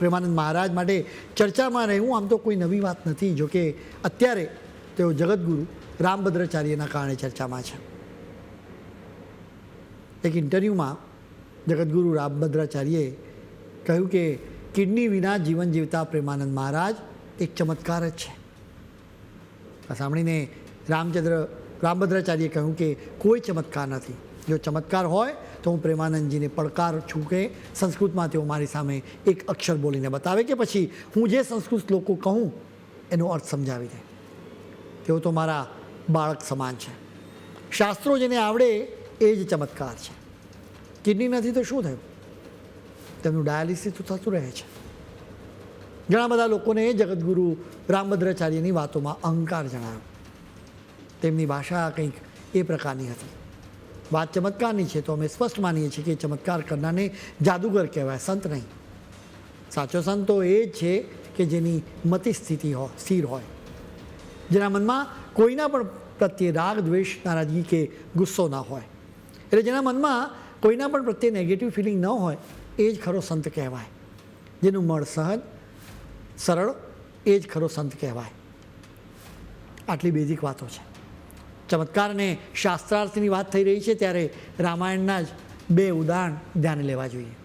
પ્રેમાનંદ મહારાજ માટે ચર્ચામાં રહેવું આમ તો કોઈ નવી વાત નથી. જોકે અત્યારે તેઓ જગતગુરુ રામભદ્રાચાર્યના કારણે ચર્ચામાં છે. એક ઇન્ટરવ્યૂમાં જગતગુરુ રામભદ્રાચાર્યએ કહ્યું કે કિડની વિના જીવન જીવતા પ્રેમાનંદ મહારાજ એક ચમત્કાર જ છે. આ સાંભળીને રામચંદ્ર રામભદ્રાચાર્યએ કહ્યું કે કોઈ ચમત્કાર નથી. જો ચમત્કાર હોય તો હું પ્રેમાનંદજીને પડકાર છું કે સંસ્કૃતમાં તેઓ મારી સામે એક અક્ષર બોલીને બતાવે કે પછી હું જે સંસ્કૃત શ્લોકો કહું, એનો અર્થ સમજાવી દે. તેઓ તો મારા બાળક સમાન છે. શાસ્ત્રો જેને આવડે એ જ ચમત્કાર છે. કિડની નથી તો શું થયું? તેમનું ડાયાલિસિસ તો થતું રહે છે. ઘણા બધા લોકોને જગદગુરુ રામભદ્રાચાર્યની વાતોમાં અહંકાર જણાયો. તેમની ભાષા કંઈક એ પ્રકારની હતી. વાત ચમત્કારની છે તો અમે સ્પષ્ટ માનીએ છીએ કે ચમત્કાર કરનારને જાદુગર કહેવાય. સંત નહીં. સાચો સંત તો એ જ છે કે જેની મતિ સ્થિતિ હોય સ્થિર હોય. જેના મનમાં કોઈના પણ પ્રત્યે રાગ, દ્વેષ, નારાજગી કે ગુસ્સો ના હોય. એટલે જેના મનમાં કોઈના પણ પ્રત્યે નેગેટિવ ફિલિંગ ન હોય, એ જ ખરો સંત કહેવાય. જેનું મળ સહજ સરળ, એ જ ખરો સંત કહેવાય. આટલી બેઝિક વાતો છે. ચમત્કાર અને શાસ્ત્રાર્થની વાત થઈ રહી છે, ત્યારે રામાયણના જ બે ઉદાહરણ ધ્યાને લેવા જોઈએ.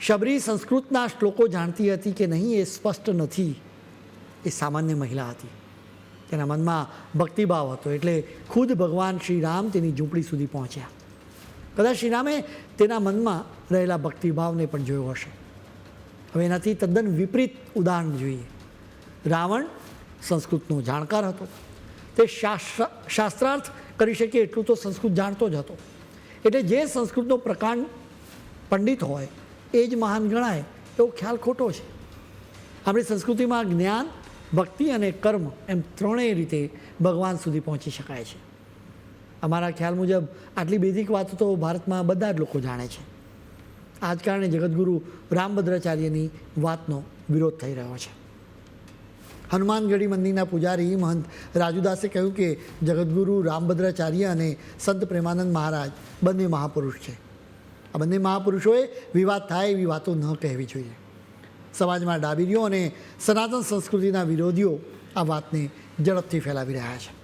શબરી સંસ્કૃતના શ્લોકો જાણતી હતી કે નહીં એ સ્પષ્ટ નથી. એ સામાન્ય મહિલા હતી. તેના મનમાં ભક્તિભાવ હતો એટલે ખુદ ભગવાન શ્રી રામ તેની ઝૂંપડી સુધી પહોંચ્યા. કદાચ શ્રીરામે તેના મનમાં રહેલા ભક્તિભાવને પણ જોયો હશે. હવે એનાથી તદ્દન વિપરીત ઉદાહરણ જોઈએ. રાવણ સંસ્કૃતનો જાણકાર હતો. તે શાસ્ત્ર શાસ્ત્રાર્થ કરી શકે એટલું તો સંસ્કૃત જાણતો જ હતો. એટલે જે સંસ્કૃતનો પ્રકાંડ પંડિત હોય, એ જ મહાન ગણાય, એવો ખ્યાલ ખોટો છે. આપણી સંસ્કૃતિમાં જ્ઞાન, ભક્તિ અને કર્મ એમ ત્રણેય રીતે ભગવાન સુધી પહોંચી શકાય છે. અમારા ખ્યાલ મુજબ આટલી બેઝિક વાતો તો ભારતમાં બધા જ લોકો જાણે છે. આ કારણે જગદગુરુ રામભદ્રાચાર્યની વાતનો વિરોધ થઈ રહ્યો છે. હનુમાનગઢી મંદિરના પૂજારી મહંત રાજુદાસે કહ્યું કે જગદગુરુ રામભદ્રાચાર્ય અને સંત પ્રેમાનંદ મહારાજ બંને મહાપુરુષ છે. આ બંને મહાપુરુષોએ વિવાદ થાય એવી વાતો ન કહેવી જોઈએ. સમાજમાં ડાબીરીઓ અને સનાતન સંસ્કૃતિના વિરોધીઓ આ વાતને ઝડપથી ફેલાવી રહ્યા છે.